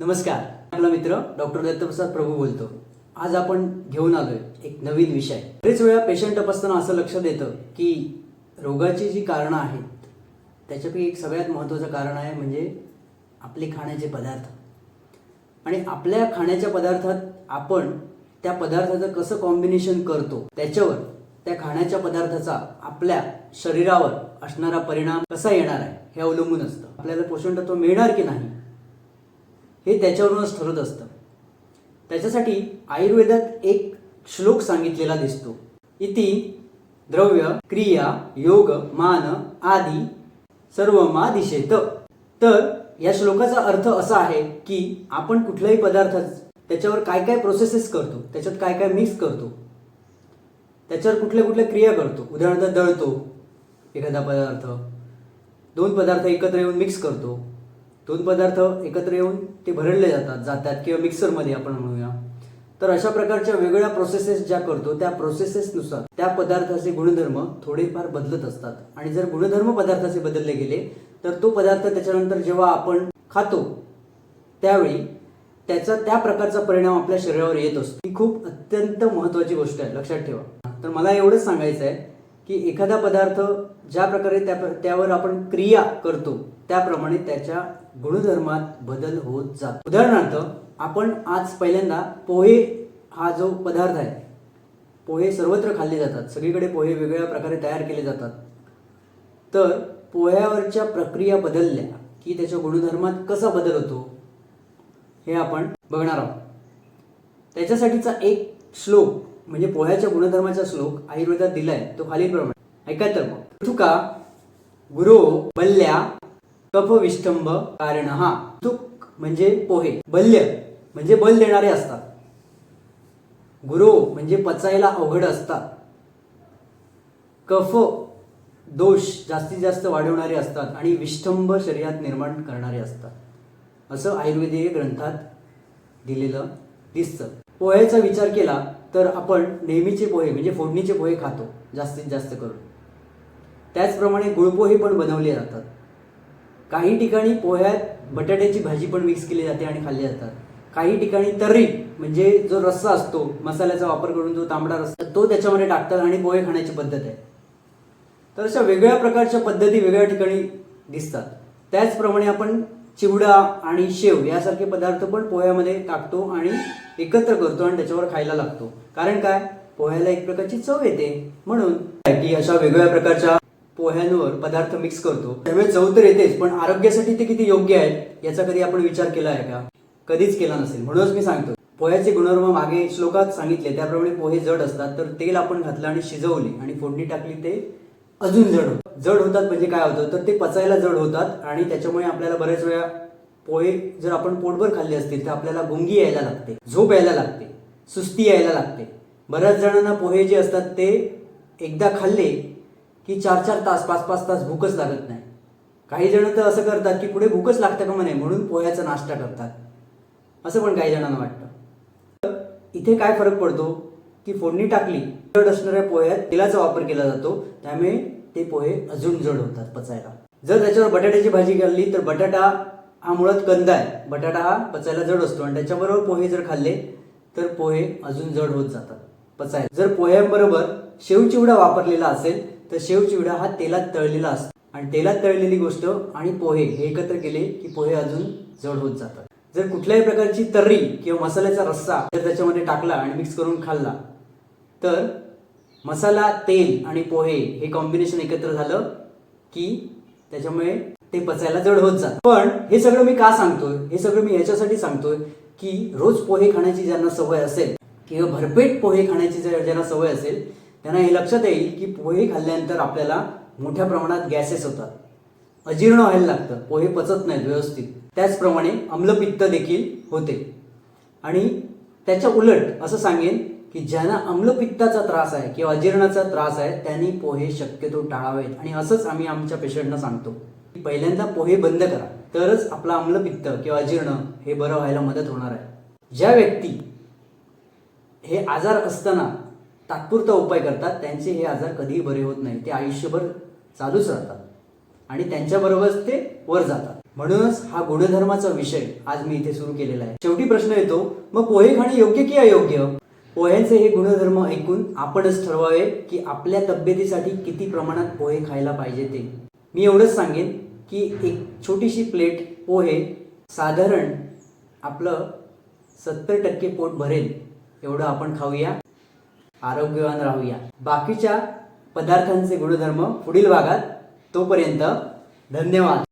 नमस्कार. आपला मित्र डॉक्टर दत्तप्रसाद प्रभू बोलतो. आज आपण घेऊन आलोय एक नवीन विषय. बरेच वेळा पेशंट तपासताना असं लक्षात येतं की रोगाची जी कारणं आहेत त्याच्यापैकी एक सगळ्यात महत्त्वाचं कारण आहे म्हणजे आपले खाण्याचे पदार्थ. आणि आपल्या खाण्याच्या पदार्थात आपण त्या पदार्थाचं कसं कॉम्बिनेशन करतो त्याच्यावर त्या खाण्याच्या पदार्थाचा आपल्या शरीरावर असणारा परिणाम कसा येणार आहे हे अवलंबून असतं. आपल्याला पोषण तत्व मिळणार की नाही हे त्याच्यावरूनच ठरत असतं. त्याच्यासाठी आयुर्वेदात एक श्लोक सांगितलेला दिसतो. इति द्रव्य क्रिया योग मान आदी सर्व मा दिशेत तर या श्लोकाचा अर्थ असा आहे की आपण कुठलाही पदार्थ त्याच्यावर काय काय प्रोसेसेस करतो त्याच्यात काय काय मिक्स करतो त्याच्यावर कुठल्या कुठल्या क्रिया करतो. उदाहरणार्थ दळतो एखादा पदार्थ. दोन पदार्थ एकत्र येऊन मिक्स करतो. दोन पदार्थ एकत्र येऊन ते भरडले जातात जातात किंवा मिक्सरमध्ये आपण म्हणूया. तर अशा प्रकारच्या वेगवेगळ्या प्रोसेसेस ज्या करतो त्या प्रोसेसेसनुसार त्या पदार्थाचे गुणधर्म थोडेफार बदलत असतात. आणि जर गुणधर्म पदार्थाचे बदलले गेले तर तो पदार्थ त्याच्यानंतर जेव्हा आपण खातो त्यावेळी त्याचा त्या प्रकारचा परिणाम आपल्या शरीरावर येत असतो. ही खूप अत्यंत महत्वाची गोष्ट आहे लक्षात ठेवा. तर मला एवढंच सांगायचं आहे की एखादा पदार्थ ज्या प्रकारे त्या त्यावर आपण क्रिया करतो त्याप्रमाणे त्याच्या गुणधर्मात बदल होत जातो. उदाहरणार्थ आपण आज पहिल्यांदा पोहे हा जो पदार्थ आहे पोहे सर्वत्र खाल्ले जातात. सगळीकडे पोहे वेगवेगळ्या प्रकारे तयार केले जातात. तर पोह्यावरच्या प्रक्रिया बदलल्या की त्याच्या गुणधर्मात कसा बदल होतो हे आपण बघणार आहोत. त्याच्यासाठीचा एक श्लोक म्हणजे पोह्याच्या गुणधर्माचा श्लोक आयुर्वेदात दिलाय तो खालीलप्रमाणे. ऐका तर मग. तुका गुरो बल्ल्या कफ विष्टंभ कारण हा तुक म्हणजे पोहे. बल्य म्हणजे बल देणारे असतात. गुरो म्हणजे पचायला अवघड असतात. कफ दोष जास्तीत जास्त वाढवणारे असतात आणि विष्टंभ शरीरात निर्माण करणारे असतात. असं आयुर्वेदीय ग्रंथात दिलेलं दिसतं. पोह्याचा विचार केला तर आपण नेहमीचे पोहे म्हणजे फोडणीचे पोहे खातो जास्तीत जास्त करून. त्याचप्रमाणे गुळपोहे पण बनवले जातात. काही ठिकाणी पोह्यात बटाट्याची भाजी पण मिक्स केली जाते आणि खाल्ली जातात. काही ठिकाणी तर्री म्हणजे जो रस्सा असतो मसाल्याचा वापर करून जो तांबडा रस्सा तो त्याच्यामध्ये टाकतात आणि पोहे खाण्याची पद्धत आहे. तर अशा वेगळ्या प्रकारच्या पद्धती वेगळ्या ठिकाणी दिसतात. त्याचप्रमाणे आपण चिवडा आणि शेव यासारखे पदार्थ पण पोह्यामध्ये टाकतो आणि एकत्र करतो आणि त्याच्यावर खायला लागतो. कारण काय? पोह्याला एक प्रकारची चव येते. म्हणून की अशा वेगवेगळ्या प्रकारच्या पोह्यांवर पदार्थ मिक्स करतो. त्यामुळे चव तर येतेच पण आरोग्यासाठी ते किती योग्य आहेत याचा कधी आपण विचार केला आहे का? कधीच केला नसेल. म्हणूनच मी सांगतो पोह्याचे गुणधर्म मागे श्लोकात सांगितले त्याप्रमाणे पोहे जड असतात तर तेल आपण घातलं आणि शिजवले आणि फोडणी टाकली ते अजून जड होतात जड होतात म्हणजे काय होतं? तर ते पचायला जड होतात आणि त्याच्यामुळे आपल्याला बऱ्याच वेळा पोहे जर आपण पोटभर खाल्ले असतील तर आपल्याला गुंगी यायला लागते झोप यायला लागते सुस्ती यायला लागते. बऱ्याच जणांना पोहे जे असतात ते एकदा खाल्ले की चार चार तास पाच पाच तास भूकच लागत नाही. काही जण तर असं करतात की पुढे भूकच लागतं का म्हणे? म्हणून पोह्याचा नाश्ता करतात. असं पण काही जणांना वाटतं. तर इथे काय फरक पडतो? की फोडणी टाकली जड असणाऱ्या पोह्यात तेलाचा वापर केला जातो. त्यामुळे ते पोहे अजून जड होतात पचायला. जर त्याच्यावर बटाट्याची भाजी घालली तर बटाटा हा मुळात कंद आहे. बटाटा हा पचायला जड असतो. आणि त्याच्याबरोबर पोहे जर खाल्ले तर पोहे अजून जड होत जातात. पचायला. जर पोह्यांबरोबर शेवचिवडा वापरलेला असेल तर शेवचिवडा हा तेलात तळलेला असतो. आणि तेलात तळलेली गोष्ट आणि पोहे हे एकत्र केले की पोहे अजून जड होत जातात. जर कुठल्याही प्रकारची तर्री किंवा मसाल्याचा रस्सा जर त्याच्यामध्ये टाकला आणि मिक्स करून खाल्ला तर मसाला तेल आणि पोहे हे कॉम्बिनेशन एकत्र झालं की त्याच्यामुळे ते पचायला जड होत जात. पण हे सगळं मी का सांगतोय? हे सगळं मी याच्यासाठी सांगतोय की रोज पोहे खाण्याची ज्यांना सवय असेल किंवा भरपेट पोहे खाण्याची जर ज्यांना सवय असेल त्यांना हे लक्षात येईल की पोहे खाल्ल्यानंतर आपल्याला मोठ्या प्रमाणात गॅसेस होतात. अजीर्ण व्हायला लागतं. पोहे पचत नाहीत व्यवस्थित. त्याचप्रमाणे अम्लपित्त देखील होते. आणि त्याच्या उलट असं सांगेन की ज्यांना अम्लपित्ताचा त्रास आहे किंवा अजीर्णाचा त्रास आहे त्यांनी पोहे शक्यतो टाळावेत. आणि असंच आम्ही आमच्या पेशंटना सांगतो. की पहिल्यांदा पोहे बंद करा. तरच आपला अम्लपित्त किंवा अजीर्ण हे बरं व्हायला मदत होणार आहे. ज्या व्यक्ती हे आजार असताना तात्पुरता उपाय करतात. त्यांचे हे आजार कधीही बरे होत नाही. ते आयुष्यभर चालूच राहतात. आणि त्यांच्याबरोबरच ते वर जातात. म्हणूनच हा गुणधर्माचा विषय आज मी इथे सुरू केलेला आहे. शेवटी प्रश्न येतो मग पोहे खाणे योग्य की अयोग्य? पोह्यांचे हे गुणधर्म ऐकून आपणच ठरवावे की आपल्या तब्येतीसाठी किती प्रमाणात पोहे खायला पाहिजे ते. मी एवढंच सांगेन की एक छोटीशी प्लेट पोहे साधारण आपलं सत्तर टक्के पोट भरेल. एवढं आपण खाऊया. आरोग्यवान राहूया. बाकीच्या पदार्थांचे गुणधर्म पुढील भागात तोपर्यंत धन्यवाद.